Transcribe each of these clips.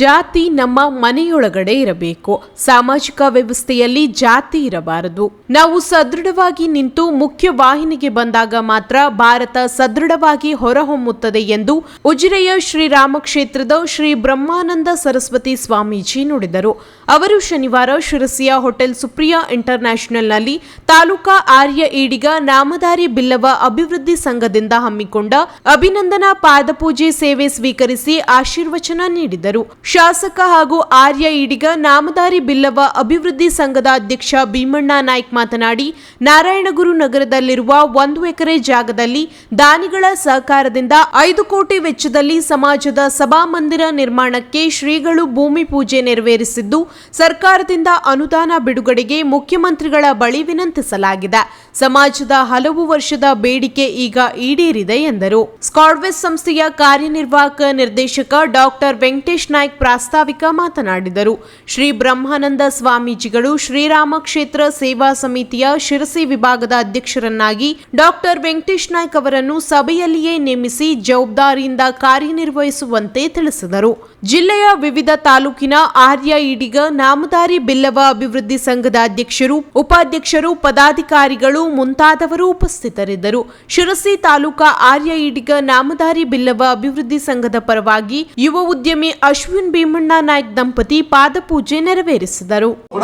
ಜಾತಿ ನಮ್ಮ ಮನೆಯೊಳಗಡೆ ಇರಬೇಕು. ಸಾಮಾಜಿಕ ವ್ಯವಸ್ಥೆಯಲ್ಲಿ ಜಾತಿ ಇರಬಾರದು. ನಾವು ಸದೃಢವಾಗಿ ನಿಂತು ಮುಖ್ಯ ವಾಹಿನಿಗೆ ಬಂದಾಗ ಮಾತ್ರ ಭಾರತ ಸದೃಢವಾಗಿ ಹೊರಹೊಮ್ಮುತ್ತದೆ ಎಂದು ಉಜಿರೆಯ ಶ್ರೀರಾಮ ಕ್ಷೇತ್ರದ ಶ್ರೀ ಬ್ರಹ್ಮಾನಂದ ಸರಸ್ವತಿ ಸ್ವಾಮೀಜಿ ನುಡಿದರು. ಅವರು ಶನಿವಾರ ಶಿರಸಿಯ ಹೋಟೆಲ್ ಸುಪ್ರಿಯಾ ಇಂಟರ್ನ್ಯಾಷನಲ್ನಲ್ಲಿ ತಾಲೂಕಾ ಆರ್ಯ ಈಡಿಗ ನಾಮಧಾರಿ ಬಿಲ್ಲವ ಅಭಿವೃದ್ಧಿ ಸಂಘದಿಂದ ಹಮ್ಮಿಕೊಂಡ ಅಭಿನಂದನಾ ಪಾದಪೂಜೆ ಸೇವೆ ಸ್ವೀಕರಿಸಿ ಆಶೀರ್ವಚನ ನೀಡಿದರು. ಶಾಸಕ ಹಾಗೂ ಆರ್ಯ ಈಡಿಗ ನಾಮದಾರಿ ಬಿಲ್ಲವ ಅಭಿವೃದ್ಧಿ ಸಂಘದ ಅಧ್ಯಕ್ಷ ಭೀಮಣ್ಣ ನಾಯ್ಕ್ ಮಾತನಾಡಿ, ನಾರಾಯಣಗುರು ನಗರದಲ್ಲಿರುವ ಒಂದು ಎಕರೆ ಜಾಗದಲ್ಲಿ ದಾನಿಗಳ ಸಹಕಾರದಿಂದ ಐದು ಕೋಟಿ ವೆಚ್ಚದಲ್ಲಿ ಸಮಾಜದ ಸಭಾಮಂದಿರ ನಿರ್ಮಾಣಕ್ಕೆ ಶ್ರೀಗಳು ಭೂಮಿ ಪೂಜೆ ನೆರವೇರಿಸಿದ್ದು, ಸರ್ಕಾರದಿಂದ ಅನುದಾನ ಬಿಡುಗಡೆಗೆ ಮುಖ್ಯಮಂತ್ರಿಗಳ ಬಳಿ ವಿನಂತಿಸಲಾಗಿದೆ. ಸಮಾಜದ ಹಲವು ವರ್ಷದ ಬೇಡಿಕೆ ಈಗ ಈಡೇರಿದೆ ಎಂದರು. ಸ್ಕಾಡ್ವೆಸ್ ಸಂಸ್ಥೆಯ ಕಾರ್ಯನಿರ್ವಾಹಕ ನಿರ್ದೇಶಕ ಡಾಕ್ಟರ್ ವೆಂಕಟೇಶ್ ನಾಯ್ಕ್ ಪ್ರಾಸ್ತಾವಿಕ ಮಾತನಾಡಿದರು. ಶ್ರೀ ಬ್ರಹ್ಮಾನಂದ ಸ್ವಾಮೀಜಿಗಳು ಶ್ರೀರಾಮ ಕ್ಷೇತ್ರ ಸೇವಾ ಸಮಿತಿಯ ಶಿರಸಿ ವಿಭಾಗದ ಅಧ್ಯಕ್ಷರನ್ನಾಗಿ ಡಾಕ್ಟರ್ ವೆಂಕಟೇಶ್ ನಾಯ್ಕ್ ಅವರನ್ನು ಸಭೆಯಲ್ಲಿಯೇ ನೇಮಿಸಿ ಜವಾಬ್ದಾರಿಯಿಂದ ಕಾರ್ಯನಿರ್ವಹಿಸುವಂತೆ ತಿಳಿಸಿದರು. ಜಿಲ್ಲೆಯ ವಿವಿಧ ತಾಲೂಕಿನ ಆರ್ಯ ಈಡಿಗ ನಾಮದಾರಿ ಬಿಲ್ಲವ ಅಭಿವೃದ್ಧಿ ಸಂಘದ ಅಧ್ಯಕ್ಷರು, ಉಪಾಧ್ಯಕ್ಷರು, ಪದಾಧಿಕಾರಿಗಳು ಮುಂತಾದವರು ಉಪಸ್ಥಿತರಿದ್ದರು. ಶಿರಸಿ ತಾಲೂಕಾ ಆರ್ಯ ಈಡಿಗ ನಾಮದಾರಿ ಬಿಲ್ಲವ ಅಭಿವೃದ್ಧಿ ಸಂಘದ ಪರವಾಗಿ ಯುವ ಉದ್ಯಮಿ ಅಶ್ವಿನ್ ಭೀಮಣ್ಣ ನಾಯ್ಕ ದಂಪತಿ ಪಾದಪೂಜೆ ನೆರವೇರಿಸಿದರು. ಕೂಡ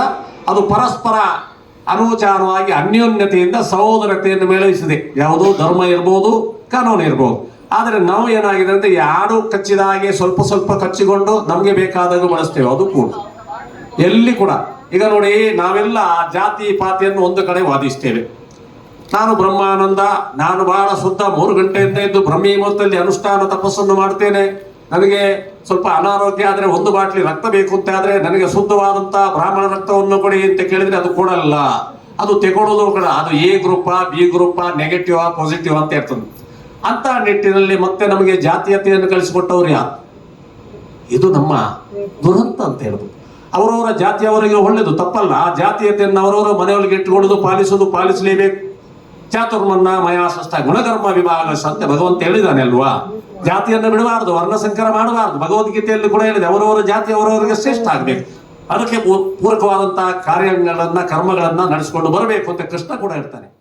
ಅದು ಪರಸ್ಪರ ಅನುಚಾರವಾಗಿ ಅನ್ಯೋನ್ಯತೆಯಿಂದ ಸಹೋದರತೆಯನ್ನು ಮೇಳೈಸಿದೆ. ಯಾವುದು ಧರ್ಮ ಇರ್ಬೋದು, ಕಾನೂನು ಇರ್ಬೋದು. ಆದರೆ ನಾವು ಏನಾಗಿದೆ ಅಂದ್ರೆ ಯಾರು ಕಚ್ಚಿದ ಹಾಗೆ ಸ್ವಲ್ಪ ಸ್ವಲ್ಪ ಕಚ್ಚಿಕೊಂಡು ನಮಗೆ ಬೇಕಾದಾಗ ಬಳಸ್ತೇವೆ, ಅದು ಕೂಡ. ಎಲ್ಲಿ ಕೂಡ. ಈಗ ನೋಡಿ, ನಾವೆಲ್ಲ ಜಾತಿ ಪಾತಿಯನ್ನು ಒಂದು ಕಡೆ ವಾದಿಸ್ತೇವೆ. ನಾನು ಬ್ರಹ್ಮಾನಂದ, ನಾನು ಬಹಳ ಶುದ್ಧ, ಮೂರು ಗಂಟೆಯಿಂದ ಇದ್ದು ಬ್ರಹ್ಮಿ ಅನುಷ್ಠಾನ ತಪಸ್ಸನ್ನು ಮಾಡ್ತೇನೆ. ನನಗೆ ಸ್ವಲ್ಪ ಅನಾರೋಗ್ಯ ಆದರೆ ಒಂದು ಬಾಟ್ಲಿ ರಕ್ತ ಬೇಕು ಅಂತ ಆದ್ರೆ ನನಗೆ ಶುದ್ಧವಾದಂತ ಬ್ರಾಹ್ಮಣ ರಕ್ತವನ್ನು ಕೊಡಿ ಅಂತ ಕೇಳಿದ್ರೆ ಅದು ಕೊಡಲ್ಲ. ಅದು ತೆಗೊಳ್ಳೋದು ಕೂಡ. ಅದು A group B group negative positive ಅಂತ ಇರ್ತದೆ. ಅಂತ ನಿಟ್ಟಿನಲ್ಲಿ ಮತ್ತೆ ನಮಗೆ ಜಾತೀಯತೆಯನ್ನು ಕಳಿಸಿಕೊಟ್ಟವ್ರು ಯಾರು? ಇದು ನಮ್ಮ ದುರಂತ ಅಂತ ಹೇಳ್ಬೋದು. ಅವರವರ ಜಾತಿಯವರಿಗೆ ಒಳ್ಳೇದು, ತಪ್ಪಲ್ಲ. ಆ ಜಾತೀಯತೆಯನ್ನು ಅವರವರ ಮನೆಯೊಳಗೆ ಇಟ್ಟುಕೊಳ್ಳೋದು, ಪಾಲಿಸೋದು, ಪಾಲಿಸಲೇಬೇಕು. ಚಾತುರ್ಮನ್ನ ಮಯಾಸಷ್ಟ ಗುಣಧರ್ಮ ವಿಭಾಗ ಸಂತೆ ಭಗವಂತ ಹೇಳಿದಾನೆ ಅಲ್ವಾ? ಜಾತಿಯನ್ನು ಬಿಡಬಾರದು ವರ್ಣ ಸಂಕರ ಮಾಡಬಾರದು. ಭಗವದ್ಗೀತೆಯಲ್ಲಿ ಕೂಡ ಹೇಳಿದೆ, ಅವರವರ ಜಾತಿ ಅವರವರಿಗೆ ಶ್ರೇಷ್ಠ ಆಗ್ಬೇಕು. ಅದಕ್ಕೆ ಪೂರಕವಾದಂತಹ ಕಾರ್ಯಗಳನ್ನ, ಕರ್ಮಗಳನ್ನ ನಡೆಸಿಕೊಂಡು ಬರಬೇಕು ಅಂತ ಕೃಷ್ಣ ಕೂಡ ಹೇಳ್ತಾನೆ.